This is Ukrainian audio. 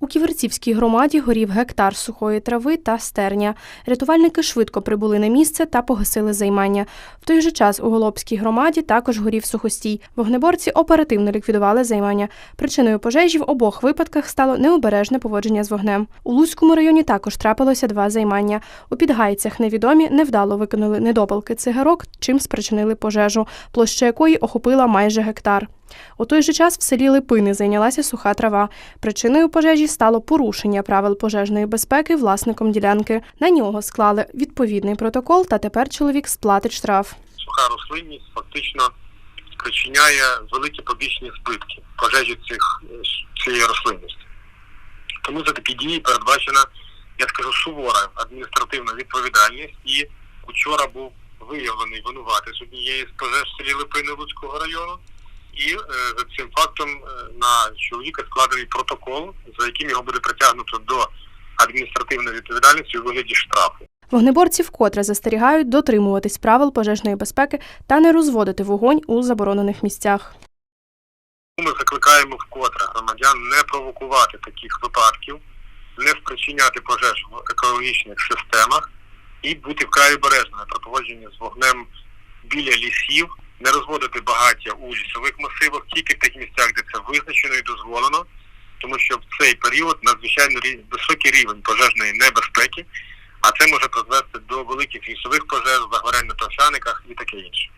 У Ківерцівській громаді горів гектар сухої трави та стерня. Рятувальники швидко прибули на місце та погасили займання. В той же час у Голобській громаді також горів сухостій. Вогнеборці оперативно ліквідували займання. Причиною пожежі в обох випадках стало необережне поводження з вогнем. У Луцькому районі також трапилося два займання. У Підгайцях невідомі невдало викинули недопалки цигарок, чим спричинили пожежу, площа якої охопила майже гектар. У той же час в селі Липини зайнялася суха трава. Причиною пожежі стало порушення правил пожежної безпеки власником ділянки. На нього склали відповідний протокол, та тепер чоловік сплатить штраф. суха рослинність фактично спричиняє великі побічні збитки пожежі цих, цієї рослинності. Тому за такі дії передбачена, я скажу, сувора адміністративна відповідальність. І вчора був виявлений винуватець однієї з пожеж селі Липини Луцького району. І е, за цим фактом е, на чоловіка складений протокол, за яким його буде притягнуто до адміністративної відповідальності у вигляді штрафу. Вогнеборці вкотре застерігають дотримуватись правил пожежної безпеки та не розводити вогонь у заборонених місцях. Ми закликаємо вкотре громадян не провокувати таких випадків, не спричиняти пожеж в екологічних системах і бути вкрай обережними при поводженні з вогнем біля лісів, не розводити багаття у лісових масивах тільки в тих місцях, де це визначено і дозволено, тому що в цей період надзвичайно високий рівень пожежної небезпеки, а це може призвести до великих лісових пожеж, загорянь на торфяниках і таке інше.